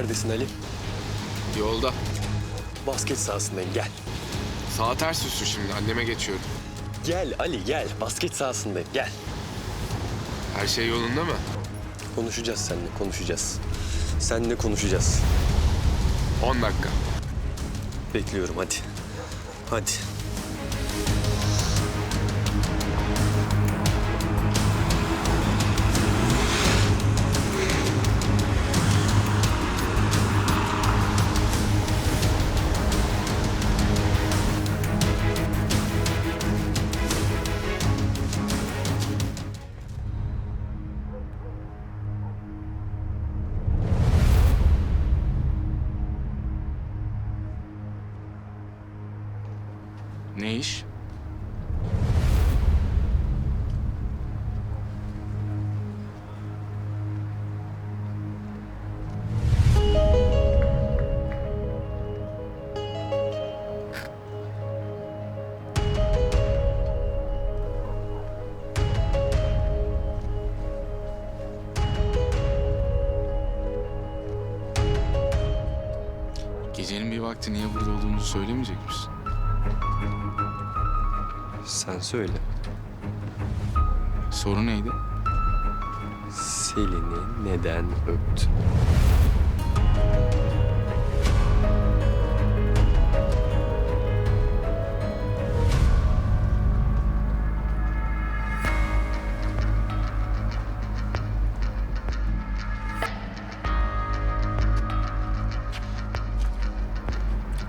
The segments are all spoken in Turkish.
Neredesin Ali? Yolda. Basket sahasındayım gel. Sağ ters üstü şimdi. Anneme geçiyorum. Gel Ali gel. Basket sahasındayım gel. Her şey yolunda mı? Konuşacağız seninle konuşacağız. Seninle konuşacağız. 10 dakika. Bekliyorum hadi. Hadi. İş? Gecenin bir vakti niye burada olduğumuzu söylemeyecek misin? Sen söyle. Soru neydi? Selin'i neden öptün?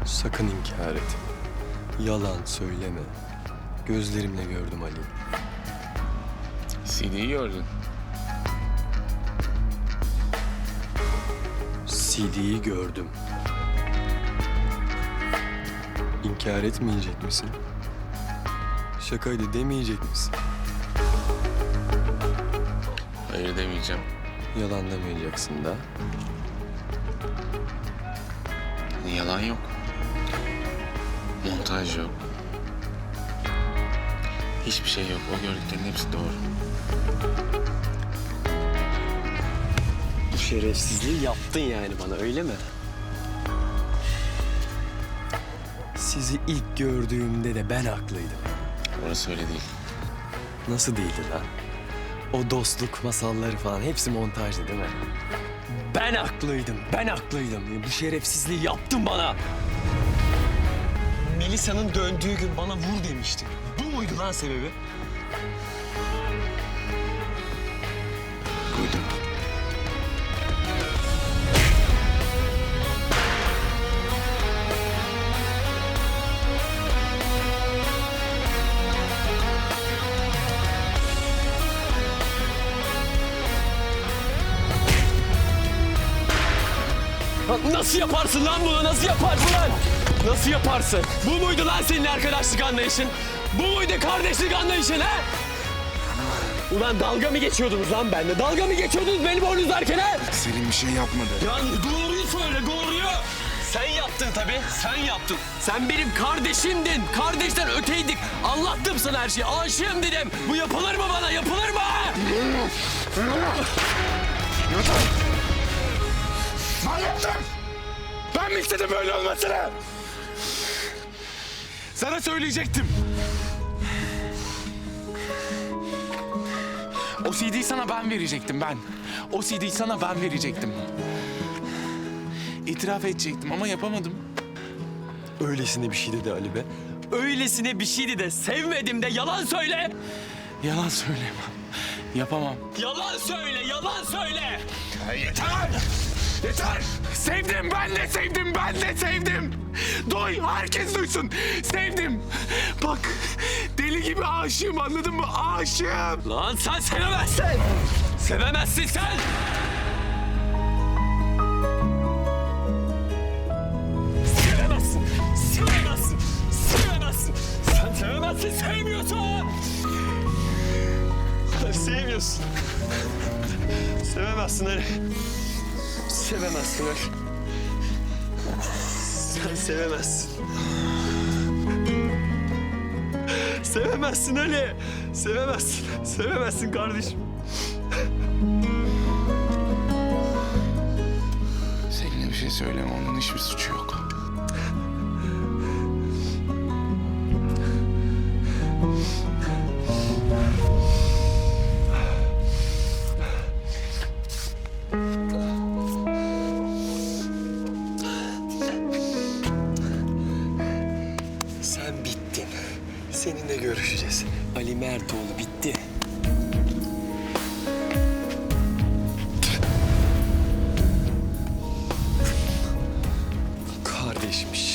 Sakın inkar etme. Yalan söyleme. Gözlerimle gördüm Ali. CD'yi gördün. CD'yi gördüm. İnkar etmeyecek misin? Şakaydı demeyecek misin? Hayır demeyeceğim. Yalanlamayacaksın da. Yalan yok. Montaj yok. Hiçbir şey yok. O gördüklerin hepsi doğru. Bu şerefsizliği yaptın yani bana öyle mi? Sizi ilk gördüğümde de ben haklıydım. Orası öyle değil. Nasıl değildi lan? O dostluk masalları falan hepsi montajdı değil mi? Ben haklıydım, ben haklıydım. Bu şerefsizliği yaptın bana. Melisa'nın döndüğü gün bana vur demiştin. Bu muydu lan sebebi? Buydu. Nasıl yaparsın lan bunu? Nasıl yaparsın lan? Nasıl yaparsın? Bu muydu lan senin arkadaşlık anlayışın? Bu muydu kardeşlik anlayışın ha? Ulan dalga mı geçiyordunuz lan benimle? Dalga mı geçiyordunuz beni boynuzlarken ha? Selim bir şey yapmadı. Ya doğruyu söyle, doğruyu. Sen yaptın tabii, sen yaptın. Sen benim kardeşimdin. Kardeşten öteydik. Anlattım sana her şeyi. Aşığım dedim. Bu yapılır mı bana? Yapılır mı? Ben yaptım. Ben mi istedim böyle olmasını? Sana söyleyecektim. O CD'yi sana ben verecektim ben. O CD'yi sana ben verecektim. İtiraf edecektim ama yapamadım. Öylesine bir şey dedi Ali be. Öylesine bir şeydi de sevmedim de yalan söyle. Yalan söyleyemem. Yapamam. Yalan söyle, yalan söyle. Yeter! Yeter! Sevdim, ben de sevdim, ben de sevdim. Duy, herkes duysun. Sevdim. Bak, deli gibi aşığım anladın mı? Aşığım. Lan sen sevemezsin. Sevemezsin sen. Sevemezsin. Sevemezsin. Sevemezsin. Sen sevemezsin, sevmiyorsun. Sen sevmiyorsun. Sevemezsin Ali. Sevemezsin Ali. Sen sevemezsin. Sevemezsin Ali. Sevemezsin. Sevemezsin kardeşim. Selim. şey söyleme onun hiçbir suçu yok. Sen bittin. Seninle görüşeceğiz. Ali Mertoğlu bitti. Kardeşmiş.